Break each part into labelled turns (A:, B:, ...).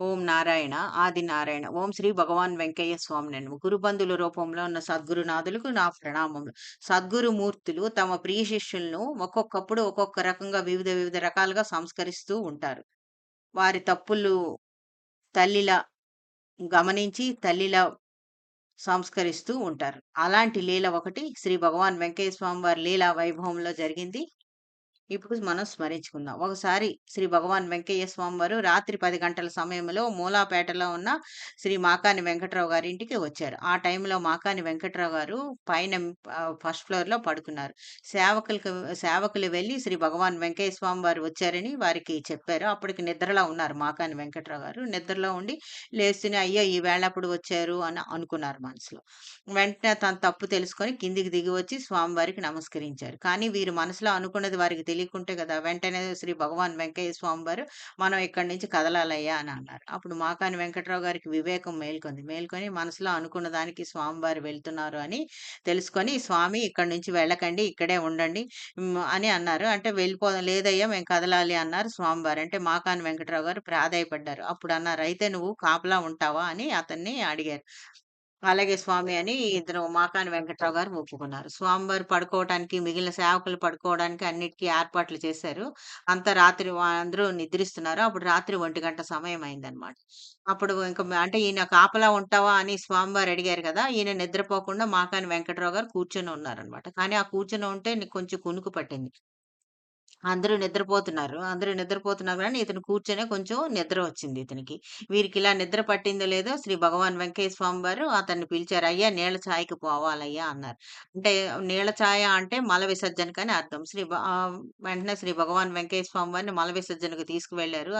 A: ఓం నారాయణ ఆది నారాయణ ఓం శ్రీ భగవాన్ వెంకయ్య స్వామి నేను గురుబంధుల రూపంలో ఉన్న సద్గురునాథులకు నా ప్రణామములు. సద్గురు మూర్తులు తమ ప్రియ శిష్యులను ఒక్కొక్కప్పుడు ఒక్కొక్క రకంగా వివిధ వివిధ రకాలుగా సంస్కరిస్తూ ఉంటారు. వారి తప్పులు తల్లిలా గమనించి తల్లిలా సంస్కరిస్తూ ఉంటారు. అలాంటి లీల ఒకటి శ్రీ భగవాన్ వెంకయ్య స్వామి వారి లీలా వైభవంలో జరిగింది. ఇప్పుడు మనం స్మరించుకుందాం. ఒకసారి శ్రీ భగవాన్ వెంకయ్య స్వామి వారు రాత్రి పది గంటల సమయంలో మూలాపేటలో ఉన్న శ్రీ మాకాని వెంకట్రావు గారి ఇంటికి వచ్చారు. ఆ టైంలో మాకాని వెంకట్రావు గారు పైన ఫస్ట్ ఫ్లోర్లో పడుకున్నారు. సేవకులకు సేవకులు వెళ్ళి శ్రీ భగవాన్ వెంకయ్య స్వామి వారు వచ్చారని వారికి చెప్పారు. అప్పటికి నిద్రలో ఉన్నారు మాకాని వెంకట్రావు గారు. నిద్రలో ఉండి లేస్తూనే అయ్యో ఈ వేళప్పుడు వచ్చారు అని అనుకున్నారు మనసులో. వెంటనే తన తప్పు తెలుసుకొని కిందికి దిగి వచ్చి స్వామివారికి నమస్కరించారు. కానీ వీరు మనసులో అనుకున్నది వారికి తెలియకుంటే కదా! వెంటనే శ్రీ భగవాన్ వెంకయ్య స్వామి వారు మనం ఇక్కడి నుంచి కదలాలయ్యా అని అన్నారు. అప్పుడు మాకాని వెంకట్రావు గారికి వివేకం మేల్కొంది. మేల్కొని మనసులో అనుకున్న దానికి స్వామివారు వెళ్తున్నారు అని తెలుసుకొని స్వామి ఇక్కడి నుంచి వెళ్ళకండి ఇక్కడే ఉండండి అని అన్నారు. అంటే వెళ్ళిపోదాం లేదయ్యా మేము కదలాలి అన్నారు స్వామివారు అంటే మాకాని వెంకట్రావు గారు ప్రాధాయపడ్డారు. అప్పుడు అన్నారు అయితే నువ్వు కాపలా ఉంటావా? అని అతన్ని అడిగారు. అలాగే స్వామి అని ఇద్దరు మాకాని వెంకట్రావు గారు ఒప్పుకున్నారు. స్వామివారు పడుకోవడానికి మిగిలిన సేవకులు పడుకోవడానికి అన్నిటికీ ఏర్పాట్లు చేశారు. అంత రాత్రి అందరూ నిద్రిస్తున్నారు. అప్పుడు రాత్రి ఒంటి గంట సమయం అయిందనమాట అప్పుడు ఇంకా అంటే ఈయన కాపలా ఉంటావా అని స్వామివారు అడిగారు కదా ఈయన నిద్రపోకుండా మాకాని వెంకట్రావు గారు కూర్చొని ఉన్నారనమాట కానీ ఆ కూర్చొని ఉంటే నీకు కొంచెం కునుకు పట్టింది. అందరూ నిద్రపోతున్నారు. అందరూ నిద్రపోతున్నారు కానీ ఇతను కూర్చొనే కొంచెం నిద్ర వచ్చింది ఇతనికి. వీరికి ఇలా నిద్ర పట్టిందో లేదో శ్రీ భగవాన్ వెంకయ్య స్వామి వారు అతన్ని పిలిచారు. "అయ్యా! నీళ్ళ ఛాయకి పోవాలయ్యా" అన్నారు. అంటే నీళ్ళ ఛాయ అంటే మల విసర్జనకని అర్థం. శ్రీ వెంటనే శ్రీ భగవాన్ వెంకయ్య స్వామి వారిని మల విసర్జనకు తీసుకువెళ్ళారు.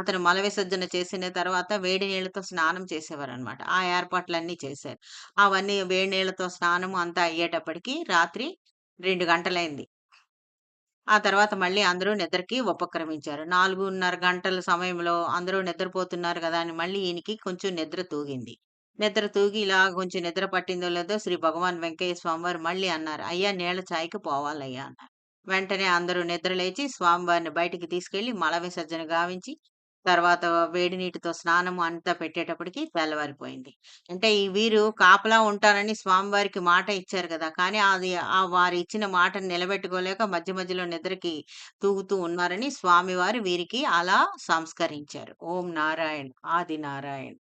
A: అతను మల విసర్జన చేసిన తర్వాత వేడి నీళ్ళతో స్నానం చేసేవారు అనమాట ఆ ఏర్పాట్లన్నీ చేశారు. అవన్నీ వేడి నీళ్ళతో స్నానం అంతా అయ్యేటప్పటికి రాత్రి రెండు గంటలైంది. ఆ తర్వాత మళ్ళీ అందరూ నిద్రకి ఉపక్రమించారు. 4:30 గంటల సమయంలో అందరూ నిద్రపోతున్నారు కదా అని మళ్ళీ ఈయనకి కొంచెం నిద్ర తూగింది. నిద్ర తూగి ఇలా కొంచెం నిద్ర పట్టిందో లేదో శ్రీ భగవాన్ వెంకయ్య స్వామివారు మళ్ళీ అన్నారు. "అయ్యా! నీళ్ళ ఛాయ్కి పోవాలయ్యా" అన్నారు. వెంటనే అందరూ నిద్ర లేచి స్వామివారిని బయటికి తీసుకెళ్ళి మల విసర్జన గావించి, తర్వాత వేడి నీటితో స్నానం అంతా పెట్టేటప్పటికి తెల్లవారిపోయింది. అంటే ఈ వీరు కాపలా ఉంటారని స్వామివారికి మాట ఇచ్చారు కదా కానీ అది ఆ వారు ఇచ్చిన మాటను నిలబెట్టుకోలేక మధ్య మధ్యలో నిద్రకి తూగుతూ ఉన్నారని స్వామివారు వీరికి అలా సంస్కరించారు. ఓం నారాయణ్. ఆది నారాయణ